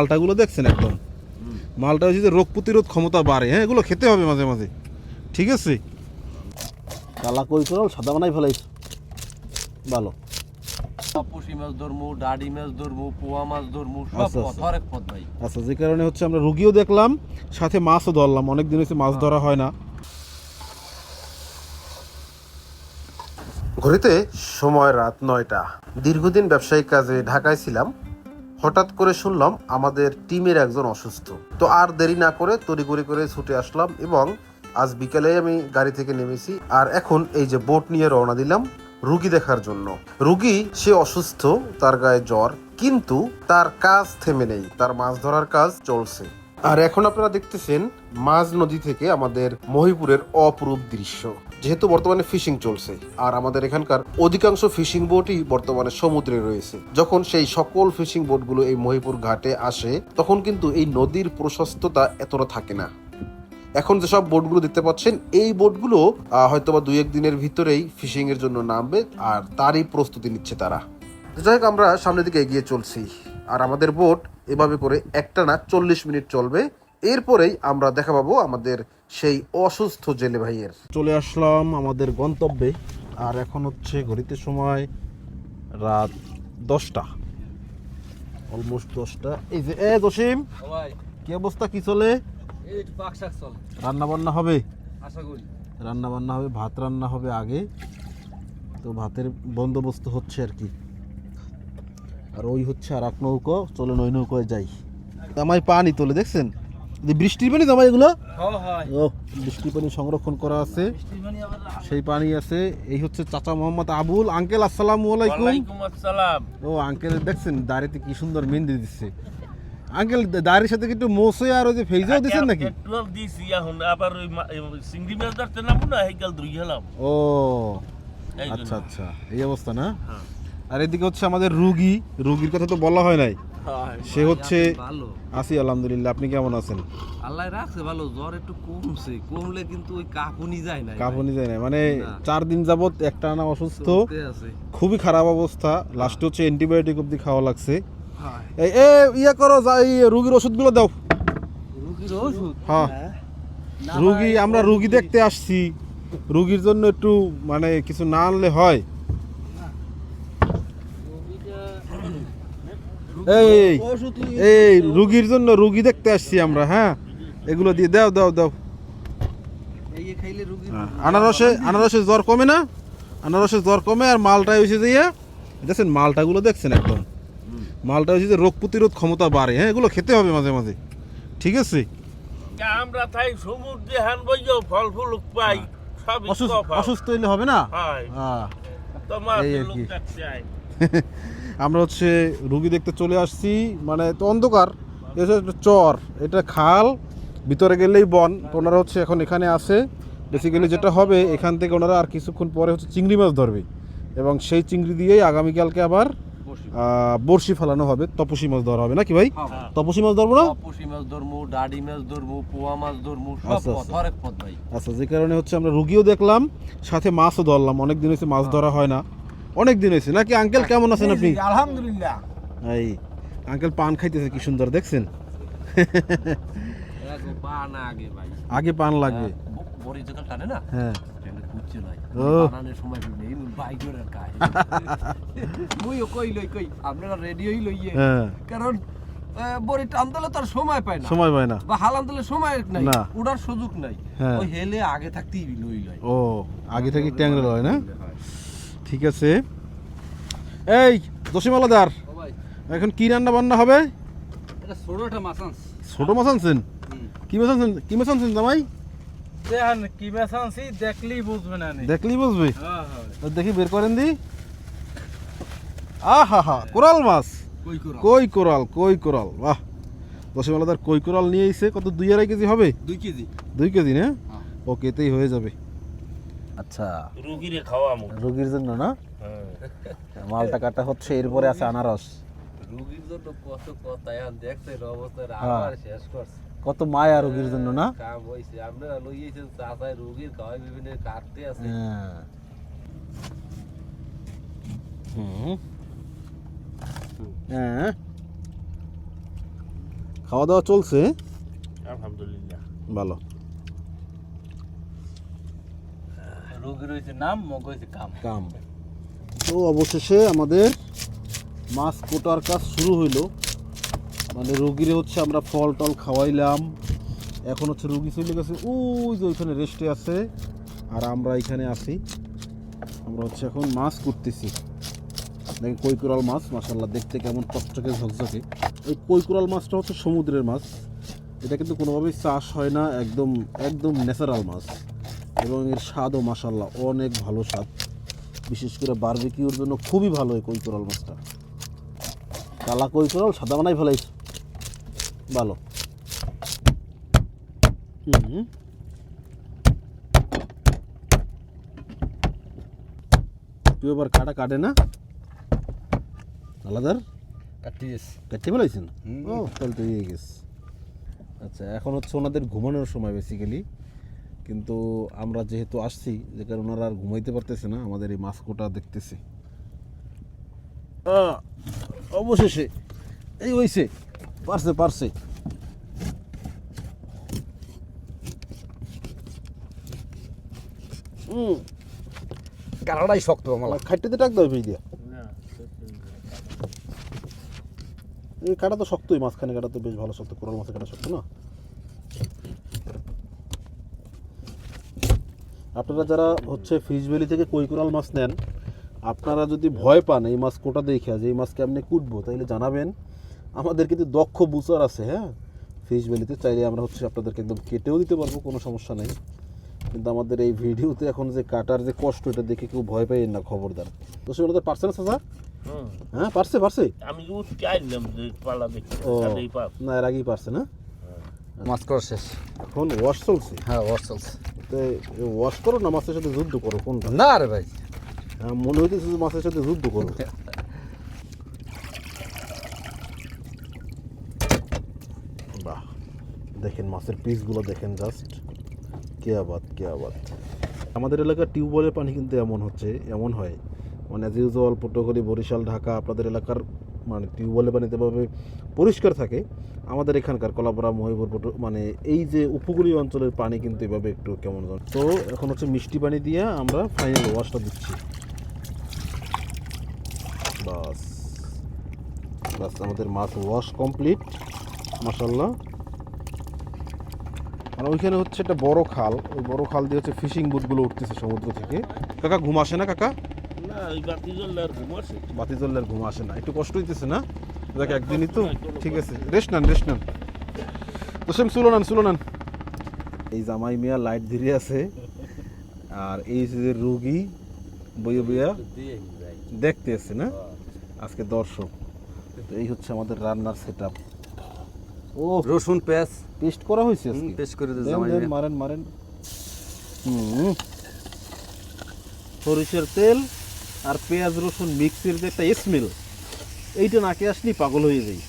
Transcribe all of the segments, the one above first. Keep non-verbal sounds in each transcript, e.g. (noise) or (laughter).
মালটাগুলো দেখছেন একদম? মালটা হচ্ছে যে রোগ প্রতিরোধ ক্ষমতা বাড়ে। হ্যাঁ এগুলো খেতে হবে মাঝে মাঝে। ঠিক আছে? কালা কই করল সাদা বানাই ফেলাইছ। ভালো। পুষি মাছ ধরমু ডাডি মাছ ধরমু পোয়া মাছ ধরমু সব আচ্ছা, পথ আচ্ছা। পথ ভাই। আচ্ছা যে কারণে হচ্ছে আমরা রুগীও দেখলাম সাথে মাছও ধরলাম। অনেক দিন হচ্ছে মাছ ধরা হয় না। ঘড়িতে সময় রাত নয়টা। দীর্ঘদিন ব্যবসায়িক কাজে ঢাকায় ছিলাম। হঠাৎ করে শুনলাম আমাদের টিমের একজন অসুস্থ। তো আর দেরি না করে তড়িগড়ি করে ছুটে আসলাম এবং আজ বিকেলে আমি গাড়ি থেকে নেমেছি আর এখন এই যে বোট নিয়ে রওনা দিলাম রুগী দেখার জন্য। রুগী, সে অসুস্থ, তার গায়ে জ্বর, কিন্তু তার কাজ থেমে নেই, তার মাছ ধরার কাজ চলছে। আর এখন আপনারা দেখতেছেন মাঝ নদী থেকে আমাদের মহিপুরের অপরূপ দৃশ্য। যেহেতু বর্তমানে ফিশিং চলছে আর আমাদের এখানকার অধিকাংশ ফিশিং বোটই বর্তমানে সমুদ্রে রয়েছে। যখন সেই সকল ফিশিং বোটগুলো এই মহিপুর ঘাটে আসে তখন কিন্তু এই নদীর প্রশস্ততা এতটা থাকে না। এখন যেসব বোটগুলো দেখতে পাচ্ছেন এই বোটগুলো আহ, হয়তোবা দুই এক দিনের ভিতরেই ফিশিং এর জন্য নামবে আর তারই প্রস্তুতি নিচ্ছে তারা। যাই হোক আমরা সামনের দিকে এগিয়ে চলছি। আর আমাদের বোট এভাবে করে একটা না চল্লিশ মিনিট চলবে। এরপরেই আমরা দেখা পাবো আমাদের সেই অসুস্থ জেলে ভাইয়ের। চলে আসলাম আমাদের গন্তব্যে আর এখন হচ্ছে ঘড়িতে সময় রাত দশটা। অলমোস্ট দশটা। এই যে এ জসিম কি অবস্থা কি চলে? রান্না বান্না হবে? আশা করি। রান্না বান্না হবে ভাত রান্না হবে আগে। তো ভাতের বন্দোবস্ত হচ্ছে আর কি। আর ওই হচ্ছে আর এক নৌকো চলেন ওই নৌকোয় যাই। জামাই পানি তোলে দেখছেন? বৃষ্টির পানি জামাই এগুলো? ও বৃষ্টির পানি সংরক্ষণ করা আছে। সেই পানি আছে। এই হচ্ছে চাচা মোহাম্মদ আবুল। আঙ্কেল আসসালামু আলাইকুম। ও আঙ্কেল দেখছেন দাড়িতে কি সুন্দর মেহেন্দি দিচ্ছে। আঙ্কেল দাড়ির সাথে কি একটু মোসে আর ওই যে দিচ্ছেন নাকি? পেট্রোল দিছি এখন আবার ওই মাছ ধরতে নামবো না হেকাল গেলাম। ও আচ্ছা আচ্ছা। এই অবস্থা না? হ্যাঁ। আর এদিকে হচ্ছে আমাদের রুগী রুগীর কথা তো বলা হয় নাই। সে হচ্ছে ভালো। আছি আলহামদুলিল্লাহ আপনি কেমন আছেন? আল্লাহ রাখছে ভালো জ্বর একটু কমছে। কমলে কিন্তু ওই কাঁপুনি যায় না কাঁপুনি যায় না মানে না। চার দিন যাবত একটা না অসুস্থ খুবই খারাপ অবস্থা। লাস্টে হচ্ছে অ্যান্টিবায়োটিক অব্দি খাওয়া লাগছে। এই এ ইয়ে করো যাই রুগীর ওষুধগুলো দাও। রুগীর ওষুধ? হ্যাঁ। রুগী আমরা রুগী দেখতে আসছি। রুগীর জন্য একটু মানে কিছু না আনলে হয়। এই এই রুগীর জন্য রুগী দেখতে আসছি আমরা হ্যাঁ। এগুলো দিয়ে দাও দাও দাও। হ্যাঁ, আনারসে আনারসে জ্বর কমে না? আনারসে জ্বর কমে আর মালটা হয়েছে দিয়ে দেখছেন মালটাগুলো দেখছেন একদম। মালটা হয়েছে যে রোগ প্রতিরোধ ক্ষমতা বাড়ে হ্যাঁ এগুলো খেতে হবে মাঝে মাঝে। ঠিক আছে? আমরা তাই সমুদ্রে হান বইও ফল ফুল পাই সব অসুস্থ অসুস্থ হইলে হবে না? হ্যাঁ। তোমার এই আর লোক কি। (laughs) আমরা হচ্ছে রুগী দেখতে চলে আসছি মানে তো অন্ধকার এটা চর এটা খাল ভিতরে গেলেই বন তো ওনারা হচ্ছে এখন এখানে আসে বেসিক্যালি যেটা হবে এখান থেকে ওনারা আর কিছুক্ষণ পরে হচ্ছে চিংড়ি মাছ ধরবে। এবং সেই চিংড়ি দিয়েই আগামীকালকে আবার বড়শি ফেলানো হবে তপসি মাছ ধরা হবে নাকি ভাই? হ্যাঁ। তপসি মাছ ধরবো না? পুষি মাছ ধরমু ডাডি মাছ ধরমু পোয়া মাছ ধরমু সব আচ্ছা, আচ্ছা। আচ্ছা যে কারণে হচ্ছে আমরা রুগীও দেখলাম সাথে মাছও ধরলাম। অনেক দিন হয়েছে মাছ ধরা হয় না। অনেক দিন হয়েছে। নাকি আঙ্কেল কেমন আছেন আপনি? আলহামদুলিল্লাহ। এই আঙ্কেল পান খাইতেছে কি সুন্দর দেখছেন? আগে পান লাগবে হ্যাঁ। (laughs) আপনারা লইয়ে। হ্যাঁ। কারণ আহ, বড়ি টানতলে তার সময় পায় না। সময় পায় না। বা হালান দিলে সময় নাই উড়ার সুযোগ নাই। হ্যাঁ। ওই হেলে আগে থাকতেই লই লয়। ও আগে থেকে ট্যাংরে হয় না? ঠিক আছে। এই জসিমালাদার ও এখন কি রান্না বান্না হবে? এটা ছোটটা মাছ ছোট মাছ আনছেন? কি মাছ আনছেন? কি মাছ আনছেন জামাই? দেখেন কি মাছ আনছি বুঝবে না নি। দেখলেই বুঝবে? হ্যাঁ, হ্যাঁ। দেখি বের করেন দি। আহা হা কোরাল মাছ। কই কই কোরাল কই কোরাল বাহ। দশমালাদার কই কোরাল নিয়ে এসে কত দুই আড়াই কেজি হবে? দুই কেজি। দুই কেজি না? হ্যাঁ। ওকে হয়ে যাবে। আচ্ছা। রুগীরে খাওয়ামু রোগীর জন্য না? হ্যাঁ। মালটা কাটা হচ্ছে এরপরে আছে আনারস। রুগীর জন্য কত কথা এখন হ্যাঁ। আবার শেষ করছে। কত মায়া রোগীর জন্য না? কাম হইছে। আপনারা লইয়েছেন চাচায় রুগীর খাওয়াই বিভিন্ন কাটতে আছে। হ্যাঁ। হ্যাঁ। খাওয়া দাওয়া চলছে? আলহামদুলিল্লাহ। ভালো। নাম হয়েছে কাম। তো অবশেষে আমাদের মাছ কোটার কাজ শুরু হইল। মানে রুগীরে হচ্ছে আমরা ফল টল খাওয়াইলাম। এখন হচ্ছে রুগী চলে গেছে, ওই যে ওইখানে রেস্টে আছে। আর আমরা এখানে আছি। আমরা হচ্ছে এখন মাছ করতেছি দেখেন কৈকুরাল মাছ মাসাল্লাহ দেখতে কেমন টকটকে, ঝকঝকে। এই কৈকুরাল মাছটা হচ্ছে সমুদ্রের মাছ। এটা কিন্তু কোনোভাবেই চাষ হয় না, একদম একদম ন্যাচারাল মাছ। এবং এর স্বাদও মাসাল্লাহ অনেক ভালো স্বাদ। বিশেষ করে বারবিকিউর জন্য খুবই ভালো এই কৈকুরাল মাছটা। কালা কৈকুরাল সাদা বানাই ফেলাইছ? ভালো। হুম। তুই এবার কাটা কাটে না? আলাদার? কাটতে ফেলাইছেন। ও তাহলে তো গেছে। আচ্ছা এখন হচ্ছে ওনাদের ঘুমানোর সময় বেসিক্যালি কিন্তু আমরা যেহেতু আসছি যে কারণে ওনারা আর ঘুমাইতে পারতেছে না আমাদের এই মাছ কোটা দেখতেছে। আহ, অবশেষে এই হয়েছে পারছে পারছে। হুম। কারাটাই শক্ত আমার খাইতে ডাক দাও ভিজ দিয়া এই কাটা তো শক্তই মাঝখানে কাটা তো বেশ ভালো শক্ত কোরাল মাছের কাটা শক্ত না? আপনারা যারা হচ্ছে ফিশ ভ্যালি থেকে কই কোরাল মাছ নেন আপনারা যদি ভয় পান এই মাছ কোটা দেখে যে এই মাছ কেমনে কুটবো তাইলে জানাবেন। আমাদের কিন্তু দক্ষ বুচার আছে হ্যাঁ? ফিশ ভ্যালিতে চাইলে আমরা হচ্ছে আপনাদেরকে একদম কেটেও দিতে পারব কোনো সমস্যা নেই। কিন্তু আমাদের এই ভিডিওতে এখন যে কাটার যে কষ্ট এটা দেখে কেউ ভয় পাই না খবরদার। তো সে ওনাদের পারছে না চাচা? হ্যাঁ পারছে পারছে? আমি উঠতে আইলাম পালা দেখতে ও না এর আগেই পারছে না? মাছ করা শেষ। এখন ওয়াশ চলছে? হ্যাঁ ওয়াশ চলছে। তো ওয়াশ করো না মাছের সাথে যুদ্ধ করো কোনটা? না রে ভাই। হ্যাঁ, মনে হইতেছে যে মাছের সাথে যুদ্ধ করো। বাহ দেখেন মাছের পিসগুলো দেখেন জাস্ট কে আবাদ কে আবাদ। আমাদের এলাকার টিউবওয়েলের পানি কিন্তু এমন হচ্ছে এমন হয়। মানে অ্যাজ ইউজুয়াল পটুয়াখালী বরিশাল ঢাকা আপনাদের এলাকার মানে টিউবওয়েলের পানিতে ভাবে পরিষ্কার থাকে আমাদের এখানকার কলাপাড়া মহিপুর মানে এই যে উপকূলীয় অঞ্চলের পানি কিন্তু এভাবে একটু কেমন। তো এখন হচ্ছে মিষ্টি পানি দিয়ে আমরা ফাইনাল ওয়াশটা দিচ্ছি। বাস। বাস আমাদের মাছ ওয়াশ কমপ্লিট মাসাল্লাহ আর ওইখানে হচ্ছে একটা বড় খাল। ওই বড় খাল দিয়ে হচ্ছে ফিশিং বুটগুলো উঠতেছে সমুদ্র থেকে। কাকা ঘুম আসে না কাকা? বাতি জ্বললে আর ঘুম আসে না। একটু কষ্ট হইতেছে না? দেখ একদিনই তো। ঠিক আছে। রেস্ট নেন রেস্ট নেন। তো সেম সুলো নেন সুলো নেন। এই জামাই মিয়া লাইট ধীরে আছে। আর এই যে রুগী বইয়ে বইয়া দেখতে এসছে না? আজকে দর্শক। তো এই হচ্ছে আমাদের রান্নার সেট আপ ও রসুন পেঁয়াজ। পেস্ট করা হয়েছে আজকে? পেস্ট করে দে জামাই মিয়া। মারেন মারেন। হুম। সরিষার তেল আর পেঁয়াজ রসুন মিক্সির যে একটা স্মেল এইটা নাকে আসলেই পাগল হয়ে যাই।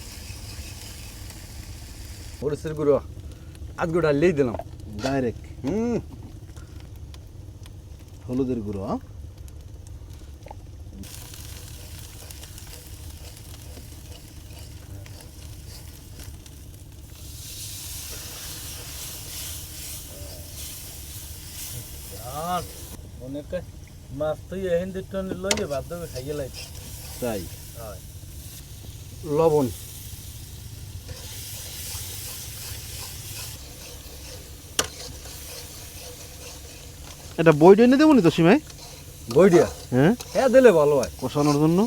মরিচের গুঁড়ো আজ গোটা লেই দিলাম। ডাইরেক্ট হুম। হলুদের গুঁড়ো হ্যাঁ? অনেকে মাছ তো এহেন দিতে লইয়ে বাদ দেবে খাইয়ে লাই তাই? লবণ। এটা বইটা এনে দেবো নি তো সিমাই? বই দিয়া? হ্যাঁ? হ্যাঁ দিলে ভালো হয়। কষানোর জন্য?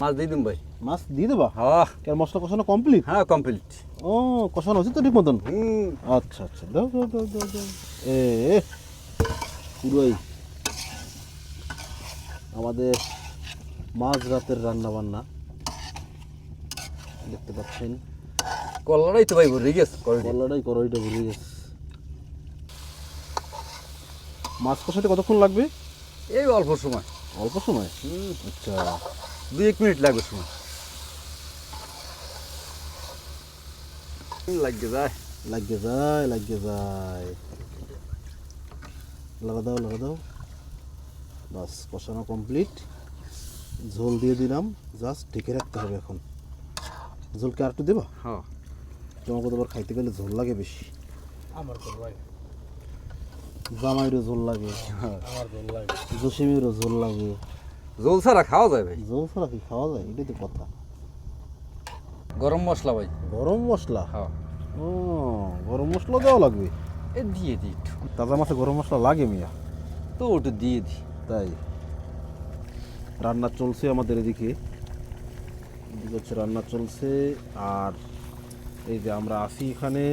মাছ দিয়ে দিন ভাই। মাছ দিয়ে দেবা? হ্যাঁ। কেন মশলা কষানো কমপ্লিট হ্যাঁ কমপ্লিট ও কষানো হচ্ছে তো ঠিক মতন? আচ্ছা আচ্ছা দাও দাও দাও দাও দাও। এ, পুরোই। আমাদের মাঝ রাতের রান্না বান্না দেখতে পাচ্ছেন। কলারাই তো ভাই ভরে গেছে কলটি। কল্লাটাই করইটা ভুলে গেছে। মাছ কষাতে কতক্ষণ লাগবে? এই অল্প সময়। অল্প সময়? আচ্ছা। দুই এক মিনিট লাগবে সময়। লাগে যায়। লাগে যায় লাগে যায়। লাগা দাও লাগা দাও। বাস কষানো কমপ্লিট। ঝোল দিয়ে দিলাম। জাস্ট ঢেকে রাখতে হবে এখন। ঝোলকে আর একটু দেবা? হ্যাঁ। তোমাকে তোমার খাইতে গেলে ঝোল লাগে বেশি। আমার তো ভাই। জামাইরও ঝোল লাগে। আমার ঝোল লাগে। জসিমেরও ঝোল লাগে। জল ছাড়া খাওয়া যায় ভাই। ঝোল ছাড়া কি খাওয়া যায়? এটাই তো কথা। গরম মশলা ভাই। গরম মশলা? হ্যাঁ। ও গরম মশলা দেওয়া লাগবে? এ দিয়ে দিই একটু। তাজা মাছে গরম মশলা লাগে মিয়া। তো ওটা দিয়ে দিই তাই? রান্না চলছে আমাদের এদিকে। এদিকে হচ্ছে রান্না চলছে আর এই যে আমরা আসি এখানে।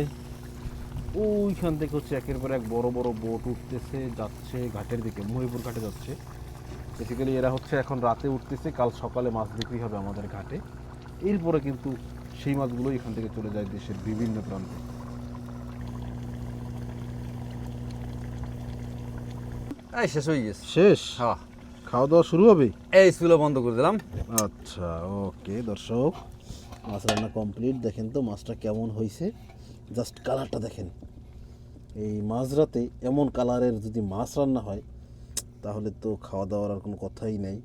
ওইখান থেকে হচ্ছে একের পর এক বড় বড় বোট উঠতেছে যাচ্ছে ঘাটের দিকে মহিপুর ঘাটে যাচ্ছে। বেসিক্যালি এরা হচ্ছে এখন রাতে উঠতেছে কাল সকালে মাছ বিক্রি হবে আমাদের ঘাটে। এরপরে কিন্তু সেই মাছগুলো এখান থেকে চলে যায় দেশের বিভিন্ন প্রান্তে। শেষ হয়ে গেছে। শেষ? হ্যাঁ। খাওয়া দাওয়া শুরু হবে? এই চুলো বন্ধ করে দিলাম। আচ্ছা ওকে দর্শক মাছ রান্না কমপ্লিট দেখেন তো মাছটা কেমন হয়েছে। জাস্ট কালারটা দেখেন। এই মাঝরাতে এমন কালারের যদি মাছ রান্না হয় তাহলে তো খাওয়া দাওয়ার আর কোনো কথাই নেই।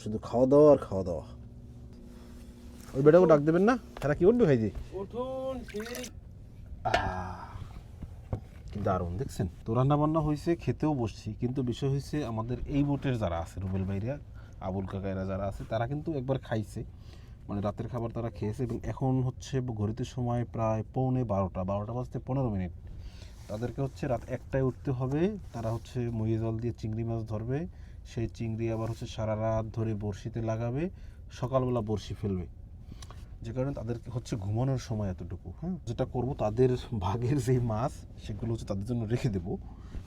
শুধু খাওয়া দাওয়া আর খাওয়া দাওয়া ওই বেটাকে ডাক দেবেন না? তারা কি উঠবে ভাই উঠুন ঠিক দারুণ, দেখছেন? তো রান্না বান্না হয়েছে খেতেও বসছি, কিন্তু বিষয় হয়েছে আমাদের এই বোটের যারা আছে, রুবেল ভাইরা, আবুল কাকাইরা যারা আছে, তারা কিন্তু একবার খাইছে। মানে রাতের খাবার তারা খেয়েছে এবং এখন হচ্ছে ঘড়িতে সময় প্রায় পৌনে বারোটা বারোটা বাজতে পনেরো মিনিট। তাদেরকে হচ্ছে রাত একটায় উঠতে হবে, তারা হচ্ছে মহি জল দিয়ে চিংড়ি মাছ ধরবে, সেই চিংড়ি আবার হচ্ছে সারা রাত ধরে বড়শিতে লাগাবে, সকালবেলা বড়শি ফেলবে। যে কারণে তাদেরকে হচ্ছে ঘুমানোর সময় এতটুকু হ্যাঁ? যেটা করব তাদের ভাগের যেই মাছ, সেগুলো হচ্ছে তাদের জন্য রেখে দেবো।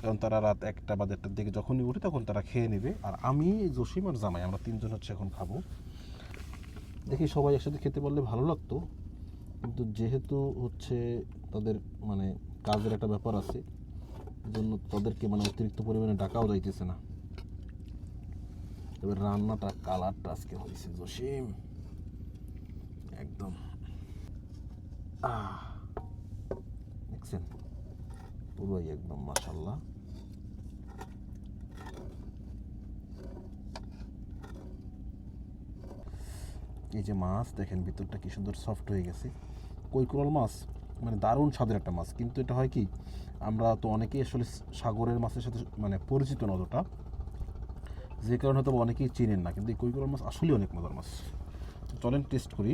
কারণ তারা রাত একটা বা দেড়টার দিকে যখনই উঠে তখন তারা খেয়ে নেবে। আর আমি, জসিম আর জামাই, আমরা তিনজন হচ্ছে এখন খাব। দেখি সবাই একসাথে খেতে পারলে ভালো লাগতো। কিন্তু যেহেতু হচ্ছে তাদের মানে কাজের একটা ব্যাপার আছে জন্য তাদেরকে মানে অতিরিক্ত পরিমাণে ডাকাও যাইতেছে না। তবে রান্নাটা, কালারটা আজকে হয়েছে জসিম। একদম। দেখছেন? পুরোই একদম মাশাল্লাহ এই যে মাছ, দেখেন ভিতরটা কি সুন্দর সফট হয়ে গেছে। কৈকুরল মাছ মানে দারুণ স্বাদের একটা মাছ। কিন্তু এটা হয় কি, আমরা তো অনেকেই আসলে সাগরের মাছের সাথে মানে পরিচিত না যে কারণে হয়তো অনেকেই চিনেন না, কিন্তু এই কৈকুরল মাছ আসলেই অনেক মজার মাছ। চলেন টেস্ট করি।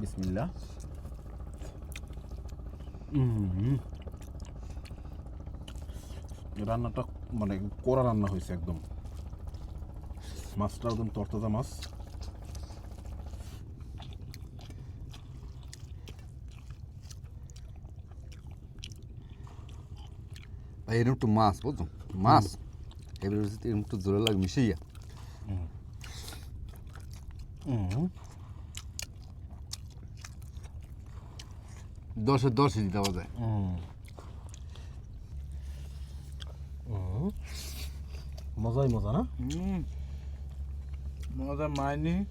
বিসমিল্লা। রান্নাটা মানে কড়া রান্না হয়েছে একদম। মাছটা একদম তরতাজা মাছ। ভাই এরকম একটু মাছ বুঝছ? মাছ। এবার এরকম একটু জোরে লাগে মিশাইয়া। উম। দশে দশে দিতে পাওয়া যায়। মজাই মজা না? মজা মাইনি।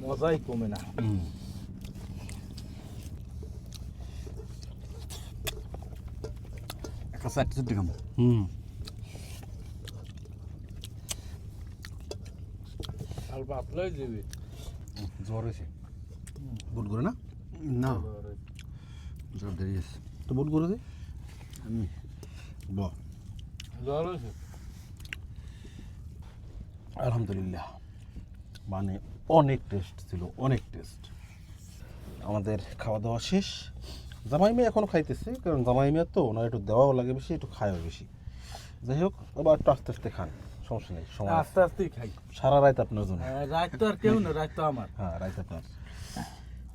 মজাই কমে না। একটা চারটে চুটি খাব। হুম। দিবি। জ্বর হয়েছে? বুট করে না? না। জ্বর দেরি আছে তো বুট করে দে। আমি। জ্বর হয়েছে? আলহামদুলিল্লাহ। মানে অনেক টেস্ট ছিল অনেক টেস্ট আমাদের খাওয়া দাওয়া শেষ। জামাই মেয়ে এখনও খাইতেছে কারণ জামাই মেয়ে তো ওনার একটু দেওয়াও লাগে বেশি একটু খায়ও বেশি। যাই হোক আবার একটু আস্তে আস্তে খান। সমস্যা নেই সময়। আস্তে আস্তেই খাই। সারা রাত আপনার জন্য। রাত তো আর কেউ না রাত তো আমার। হ্যাঁ রাইত আপনার।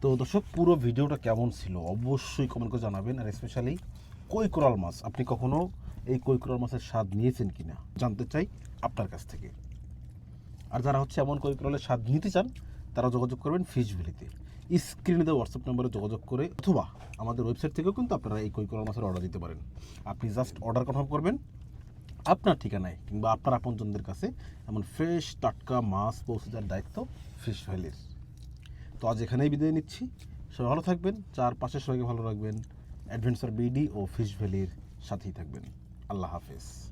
তো দর্শক পুরো ভিডিওটা কেমন ছিল? অবশ্যই কমেন্ট করে জানাবেন আর স্পেশালি কই কোরাল মাছ। আপনি কখনো এই কই কোরাল মাছের স্বাদ নিয়েছেন কিনা? জানতে চাই আপনার কাছ থেকে। আর যারা হচ্ছে এমন কই কোরালের স্বাদ নিতে চান তারা যোগাযোগ করবেন ফিশ ভ্যালিতে স্ক্রিনে দেওয়া হোয়াটসঅ্যাপ নম্বরে যোগাযোগ করে অথবা আমাদের ওয়েবসাইট থেকেও কিন্তু আপনারা এই কই কোরাল মাছের অর্ডার দিতে পারেন। আপনি জাস্ট অর্ডার কনফার্ম করবেন আপনার ঠিকানায় কিংবা আপনার আপনজনদের কাছে এমন ফ্রেশ টাটকা মাছ পৌঁছে দেওয়ার দায়িত্ব ফিশ ভ্যালির তো আজ এখানেই বিদায় নিচ্ছি। সবাই ভালো থাকবেন চার পাশে সবাইকে ভালো রাখবেন অ্যাডভেঞ্চার বিডি ও ফিশ ভ্যালির সাথেই থাকবেন। আল্লাহ হাফেজ।